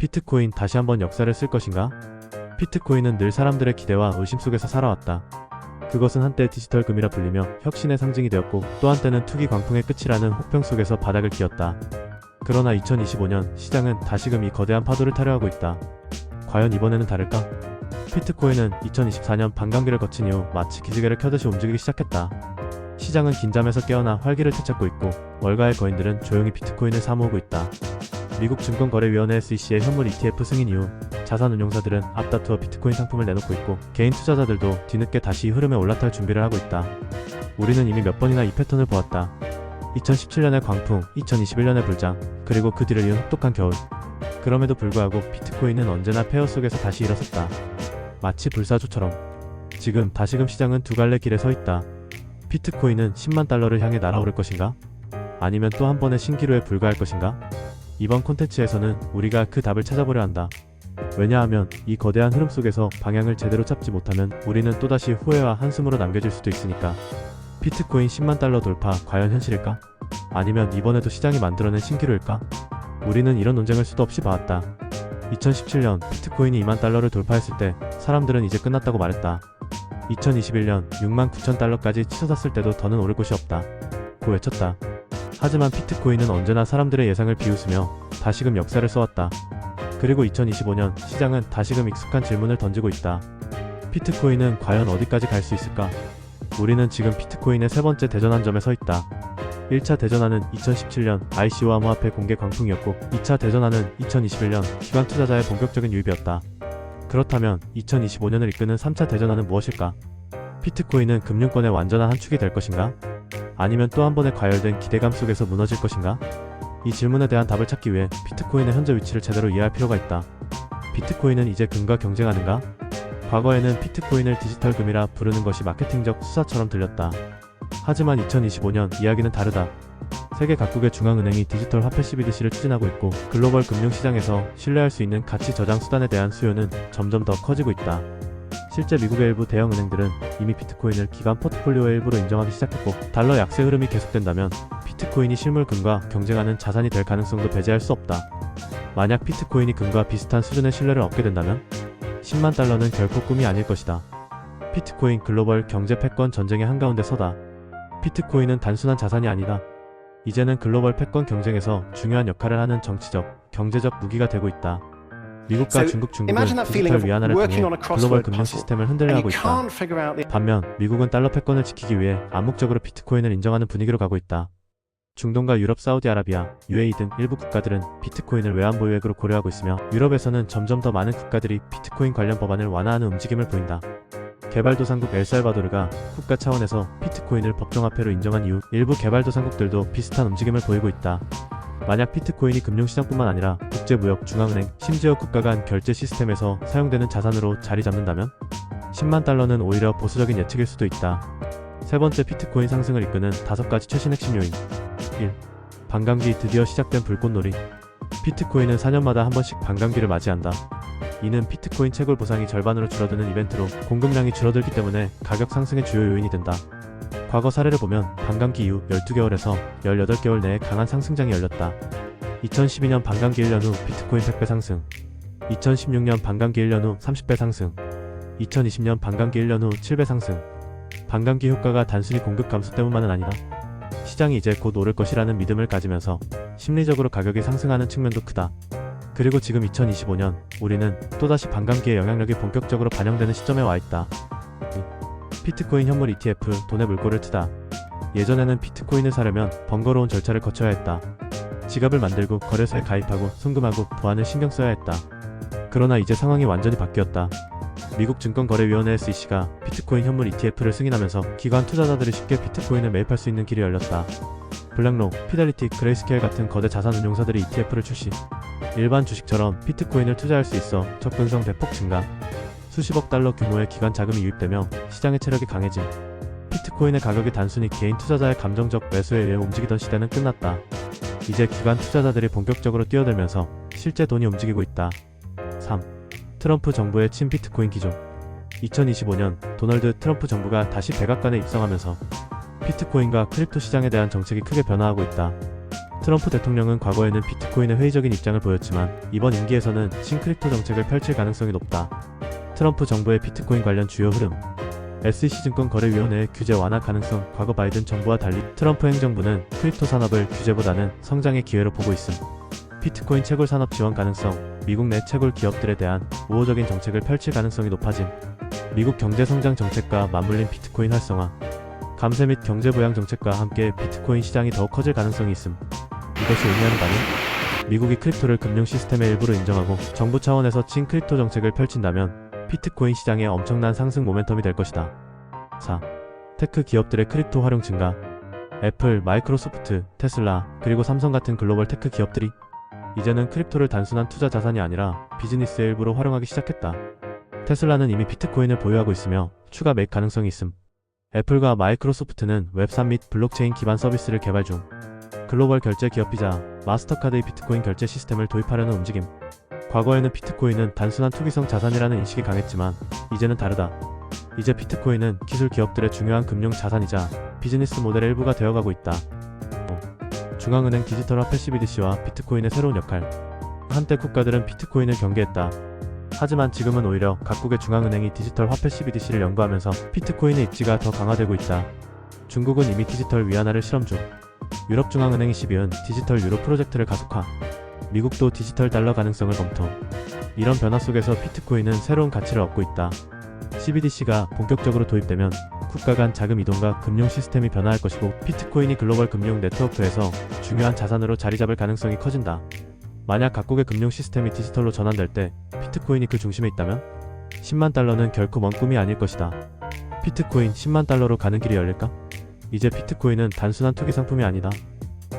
비트코인 다시 한번 역사를 쓸 것인가? 비트코인은 늘 사람들의 기대와 의심 속에서 살아왔다. 그것은 한때 디지털 금이라 불리며 혁신의 상징이 되었고 또 한때는 투기 광풍의 끝이라는 혹평 속에서 바닥을 기었다. 그러나 2025년 시장은 다시금 이 거대한 파도를 타려하고 있다. 과연 이번에는 다를까? 비트코인은 2024년 반감기를 거친 이후 마치 기지개를 켜듯이 움직이기 시작했다. 시장은 긴장에서 깨어나 활기를 되찾고 있고 월가의 거인들은 조용히 비트코인을 사모으고 있다. 미국 증권거래위원회 SEC의 현물 ETF 승인 이후 자산운용사들은 앞다투어 비트코인 상품을 내놓고 있고 개인 투자자들도 뒤늦게 다시 이 흐름에 올라탈 준비를 하고 있다. 우리는 이미 몇 번이나 이 패턴을 보았다. 2017년의 광풍, 2021년의 불장, 그리고 그 뒤를 이은 혹독한 겨울. 그럼에도 불구하고 비트코인은 언제나 폐허 속에서 다시 일어섰다. 마치 불사조처럼. 지금 다시금 시장은 두 갈래 길에 서 있다. 비트코인은 10만 달러를 향해 날아오를 것인가? 아니면 또 한 번의 신기루에 불과할 것인가? 이번 콘텐츠에서는 우리가 그 답을 찾아보려 한다. 왜냐하면 이 거대한 흐름 속에서 방향을 제대로 잡지 못하면 우리는 또다시 후회와 한숨으로 남겨질 수도 있으니까. 비트코인 10만 달러 돌파 과연 현실일까? 아니면 이번에도 시장이 만들어낸 신기루일까? 우리는 이런 논쟁을 수도 없이 봐왔다. 2017년 비트코인이 2만 달러를 돌파했을 때 사람들은 이제 끝났다고 말했다. 2021년 6만 9천 달러까지 치솟았을 때도 더는 오를 곳이 없다. 고 외쳤다. 하지만 비트코인은 언제나 사람들의 예상을 비웃으며 다시금 역사를 써왔다. 그리고 2025년 시장은 다시금 익숙한 질문을 던지고 있다. 비트코인은 과연 어디까지 갈 수 있을까? 우리는 지금 비트코인의 세 번째 대전환 점에 서 있다. 1차 대전환은 2017년 ICO 암호화폐 공개 광풍이었고 2차 대전환은 2021년 기관 투자자의 본격적인 유입이었다. 그렇다면 2025년을 이끄는 3차 대전환은 무엇일까? 비트코인은 금융권의 완전한 한 축이 될 것인가? 아니면 또 한 번의 과열된 기대감 속에서 무너질 것인가? 이 질문에 대한 답을 찾기 위해 비트코인의 현재 위치를 제대로 이해할 필요가 있다. 비트코인은 이제 금과 경쟁하는가? 과거에는 비트코인을 디지털 금이라 부르는 것이 마케팅적 수사처럼 들렸다. 하지만 2025년 이야기는 다르다. 세계 각국의 중앙은행이 디지털 화폐 CBDC를 추진하고 있고 글로벌 금융시장에서 신뢰할 수 있는 가치 저장 수단에 대한 수요는 점점 더 커지고 있다. 실제 미국의 일부 대형 은행들은 이미 비트코인을 기관 포트폴리오의 일부로 인정하기 시작했고 달러 약세 흐름이 계속된다면 비트코인이 실물 금과 경쟁하는 자산이 될 가능성도 배제할 수 없다. 만약 비트코인이 금과 비슷한 수준의 신뢰를 얻게 된다면 10만 달러는 결코 꿈이 아닐 것이다. 비트코인 글로벌 경제 패권 전쟁의 한가운데 서다. 비트코인은 단순한 자산이 아니다. 이제는 글로벌 패권 경쟁에서 중요한 역할을 하는 정치적, 경제적 무기가 되고 있다. 미국과 중국, 중국은 imagine that feeling 디지털 of 위안화를 working 통해 on a 글로벌 금융 시스템을 흔들려 하고 있다. can't figure out the 반면 미국은 달러 패권을 지키기 위해 암묵적으로 비트코인을 인정하는 분위기로 가고 있다. 중동과 유럽, 사우디아라비아, UAE 등 일부 국가들은 비트코인을 외환 보유액으로 고려하고 있으며 유럽에서는 점점 더 많은 국가들이 비트코인 관련 법안을 완화하는 움직임을 보인다. 개발도상국 엘살바도르가 국가 차원에서 비트코인을 법정화폐로 인정한 이후 일부 개발도상국들도 비슷한 움직임을 보이고 있다. 만약 비트코인이 금융시장뿐만 아니라 국제무역, 중앙은행, 심지어 국가 간 결제 시스템에서 사용되는 자산으로 자리 잡는다면 10만 달러는 오히려 보수적인 예측일 수도 있다. 세 번째 비트코인 상승을 이끄는 다섯 가지 최신 핵심 요인 1. 반감기 드디어 시작된 불꽃놀이 비트코인은 4년마다 한 번씩 반감기를 맞이한다. 이는 비트코인 채굴 보상이 절반으로 줄어드는 이벤트로 공급량이 줄어들기 때문에 가격 상승의 주요 요인이 된다. 과거 사례를 보면 반감기 이후 12개월에서 18개월 내에 강한 상승장이 열렸다. 2012년 반감기 1년 후 비트코인 100배 상승, 2016년 반감기 1년 후 30배 상승, 2020년 반감기 1년 후 7배 상승. 반감기 효과가 단순히 공급 감소 때문만은 아니다. 시장이 이제 곧 오를 것이라는 믿음을 가지면서 심리적으로 가격이 상승하는 측면도 크다. 그리고 지금 2025년 우리는 또다시 반감기의 영향력이 본격적으로 반영되는 시점에 와 있다. 이 비트코인 현물 ETF 돈의 물꼬를 트다. 예전에는 비트코인을 사려면 번거로운 절차를 거쳐야 했다. 지갑을 만들고 거래소에 가입하고 송금하고 보안을 신경 써야 했다. 그러나 이제 상황이 완전히 바뀌었다. 미국 증권거래위원회 SEC가 비트코인 현물 ETF를 승인하면서 기관 투자자들이 쉽게 비트코인을 매입할 수 있는 길이 열렸다. 블랙록, 피델리티, 그레이스케일 같은 거대 자산 운용사들이 ETF를 출시. 일반 주식처럼 비트코인을 투자할 수 있어 접근성 대폭 증가. 수십억 달러 규모의 기관 자금이 유입되며 시장의 체력이 강해짐. 비트코인의 가격이 단순히 개인 투자자의 감정적 매수에 의해 움직이던 시대는 끝났다. 이제 기관 투자자들이 본격적으로 뛰어들면서 실제 돈이 움직이고 있다. 3. 트럼프 정부의 친 비트코인 기조. 2025년 도널드 트럼프 정부가 다시 백악관에 입성하면서 비트코인과 크립토 시장에 대한 정책이 크게 변화하고 있다. 트럼프 대통령은 과거에는 비트코인에 회의적인 입장을 보였지만 이번 임기에서는 신크립토 정책을 펼칠 가능성이 높다. 트럼프 정부의 비트코인 관련 주요 흐름 SEC증권 거래위원회의 규제 완화 가능성 과거 바이든 정부와 달리 트럼프 행정부는 크립토 산업을 규제보다는 성장의 기회로 보고 있음. 비트코인 채굴 산업 지원 가능성 미국 내 채굴 기업들에 대한 우호적인 정책을 펼칠 가능성이 높아짐. 미국 경제 성장 정책과 맞물린 비트코인 활성화 감세 및 경제 부양 정책과 함께 비트코인 시장이 더욱 커질 가능성이 있음. 이것이 의미하는 바는 미국이 크립토를 금융 시스템의 일부로 인정하고 정부 차원에서 친 크립토 정책을 펼친다면 비트코인 시장의 엄청난 상승 모멘텀이 될 것이다. 4. 테크 기업들의 크립토 활용 증가. 애플, 마이크로소프트, 테슬라, 그리고 삼성 같은 글로벌 테크 기업들이 이제는 크립토를 단순한 투자 자산이 아니라 비즈니스의 일부로 활용하기 시작했다. 테슬라는 이미 비트코인을 보유하고 있으며 추가 매입 가능성이 있음. 애플과 마이크로소프트는 웹3 및 블록체인 기반 서비스를 개발 중. 글로벌 결제 기업 비자, 마스터카드의 비트코인 결제 시스템을 도입하려는 움직임. 과거에는 비트코인은 단순한 투기성 자산이라는 인식이 강했지만 이제는 다르다. 이제 비트코인은 기술 기업들의 중요한 금융 자산이자 비즈니스 모델의 일부가 되어가고 있다. 어, 중앙은행 디지털 화폐 CBDC와 비트코인의 새로운 역할. 한때 국가들은 비트코인을 경계했다. 하지만 지금은 오히려 각국의 중앙은행이 디지털 화폐 CBDC를 연구하면서 비트코인의 입지가 더 강화되고 있다. 중국은 이미 디지털 위안화를 실험 중. 유럽 중앙은행이 12은 디지털 유로 프로젝트를 가속화. 미국도 디지털 달러 가능성을 검토. 이런 변화 속에서 비트코인은 새로운 가치를 얻고 있다. CBDC가 본격적으로 도입되면 국가 간 자금 이동과 금융 시스템이 변화할 것이고 비트코인이 글로벌 금융 네트워크에서 중요한 자산으로 자리 잡을 가능성이 커진다. 만약 각국의 금융 시스템이 디지털로 전환될 때 비트코인이 그 중심에 있다면 10만 달러는 결코 먼 꿈이 아닐 것이다. 비트코인 10만 달러로 가는 길이 열릴까? 이제 비트코인은 단순한 투기 상품이 아니다.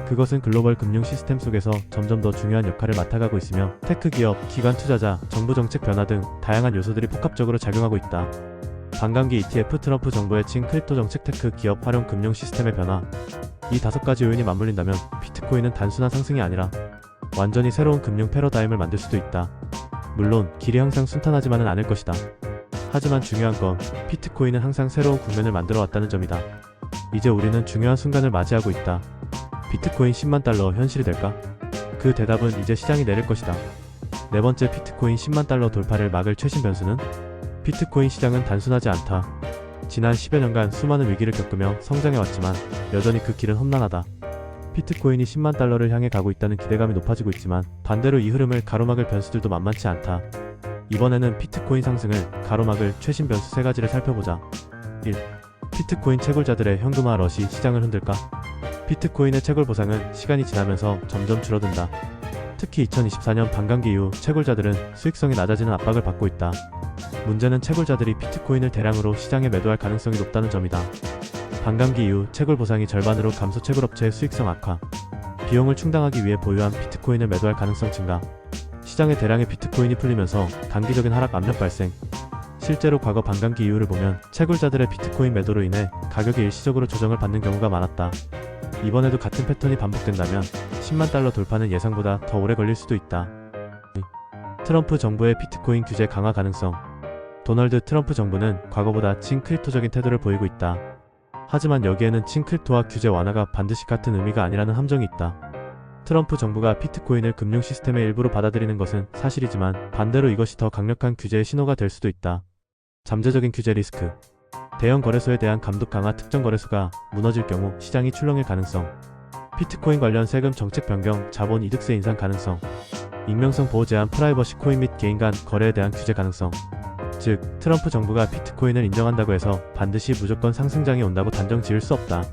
그것은 글로벌 금융 시스템 속에서 점점 더 중요한 역할을 맡아가고 있으며 테크 기업, 기관 투자자, 정부 정책 변화 등 다양한 요소들이 복합적으로 작용하고 있다. 반감기 ETF 트럼프 정부의 친 크립토 정책 테크 기업 활용 금융 시스템의 변화 이 다섯 가지 요인이 맞물린다면 비트코인은 단순한 상승이 아니라 완전히 새로운 금융 패러다임을 만들 수도 있다. 물론 길이 항상 순탄하지만은 않을 것이다. 하지만 중요한 건 비트코인은 항상 새로운 국면을 만들어 왔다는 점이다. 이제 우리는 중요한 순간을 맞이하고 있다. 비트코인 10만 달러 현실이 될까? 그 대답은 이제 시장이 내릴 것이다. 네 번째 비트코인 10만 달러 돌파를 막을 최신 변수는 비트코인 시장은 단순하지 않다. 지난 10여 년간 수많은 위기를 겪으며 성장해왔지만 여전히 그 길은 험난하다. 비트코인이 10만 달러를 향해 가고 있다는 기대감이 높아지고 있지만 반대로 이 흐름을 가로막을 변수들도 만만치 않다. 이번에는 비트코인 상승을 가로막을 최신 변수 세 가지를 살펴보자. 1. 비트코인 채굴자들의 현금화 럿이 시장을 흔들까? 비트코인의 채굴 보상은 시간이 지나면서 점점 줄어든다. 특히 2024년 반감기 이후 채굴자들은 수익성이 낮아지는 압박을 받고 있다. 문제는 채굴자들이 비트코인을 대량으로 시장에 매도할 가능성이 높다는 점이다. 반감기 이후 채굴 보상이 절반으로 감소 채굴 업체의 수익성 악화. 비용을 충당하기 위해 보유한 비트코인을 매도할 가능성 증가. 시장에 대량의 비트코인이 풀리면서 단기적인 하락 압력 발생. 실제로 과거 반감기 이후를 보면 채굴자들의 비트코인 매도로 인해 가격이 일시적으로 조정을 받는 경우가 많았다. 이번에도 같은 패턴이 반복된다면 10만 달러 돌파는 예상보다 더 오래 걸릴 수도 있다. 트럼프 정부의 비트코인 규제 강화 가능성. 도널드 트럼프 정부는 과거보다 친크립토적인 태도를 보이고 있다. 하지만 여기에는 친크립토와 규제 완화가 반드시 같은 의미가 아니라는 함정이 있다. 트럼프 정부가 비트코인을 금융 시스템의 일부로 받아들이는 것은 사실이지만 반대로 이것이 더 강력한 규제의 신호가 될 수도 있다. 잠재적인 규제 리스크. 대형 거래소에 대한 감독 강화 특정 거래소가 무너질 경우 시장이 출렁일 가능성. 비트코인 관련 세금 정책 변경, 자본 이득세 인상 가능성. 익명성 보호 제한 프라이버시 코인 및 개인 간 거래에 대한 규제 가능성. 즉, 트럼프 정부가 비트코인을 인정한다고 해서 반드시 무조건 상승장이 온다고 단정 지을 수 없다.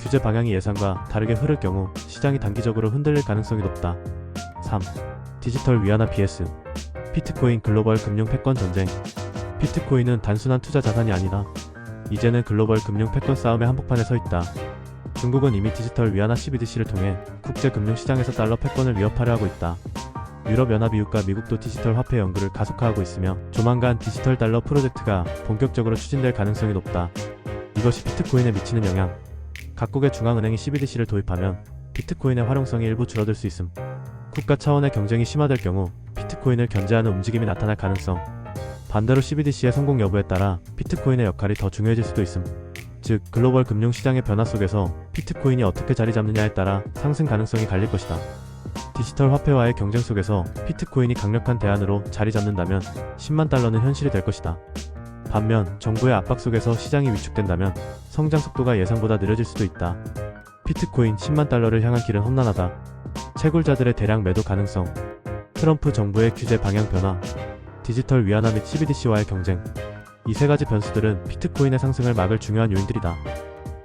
규제 방향이 예상과 다르게 흐를 경우 시장이 단기적으로 흔들릴 가능성이 높다. 3. 디지털 위안화 BS 비트코인 글로벌 금융 패권 전쟁 비트코인은 단순한 투자 자산이 아니다. 이제는 글로벌 금융 패권 싸움의 한복판에 서 있다. 중국은 이미 디지털 위안화 CBDC를 통해 국제 금융 시장에서 달러 패권을 위협하려 하고 있다. 유럽연합 이웃과 미국도 디지털 화폐 연구를 가속화하고 있으며 조만간 디지털 달러 프로젝트가 본격적으로 추진될 가능성이 높다. 이것이 비트코인에 미치는 영향. 각국의 중앙은행이 CBDC를 도입하면 비트코인의 활용성이 일부 줄어들 수 있음. 국가 차원의 경쟁이 심화될 경우 비트코인을 견제하는 움직임이 나타날 가능성. 반대로 CBDC의 성공 여부에 따라 비트코인의 역할이 더 중요해질 수도 있음. 즉 글로벌 금융시장의 변화 속에서 피트코인이 어떻게 자리 잡느냐에 따라 상승 가능성이 갈릴 것이다. 디지털 화폐와의 경쟁 속에서 피트코인이 강력한 대안으로 자리 잡는다면 10만 달러는 현실이 될 것이다. 반면 정부의 압박 속에서 시장이 위축된다면 성장 속도가 예상보다 느려질 수도 있다. 피트코인 10만 달러를 향한 길은 험난하다. 채굴자들의 대량 매도 가능성, 트럼프 정부의 규제 방향 변화, 디지털 위안화 및 CBDC와의 경쟁. 이 세 가지 변수들은 비트코인의 상승을 막을 중요한 요인들이다.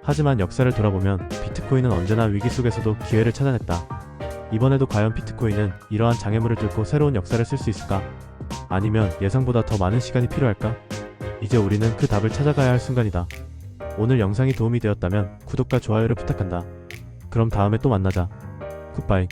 하지만 역사를 돌아보면 비트코인은 언제나 위기 속에서도 기회를 찾아냈다. 이번에도 과연 비트코인은 이러한 장애물을 뚫고 새로운 역사를 쓸 수 있을까? 아니면 예상보다 더 많은 시간이 필요할까? 이제 우리는 그 답을 찾아가야 할 순간이다. 오늘 영상이 도움이 되었다면 구독과 좋아요를 부탁한다. 그럼 다음에 또 만나자. 굿바이.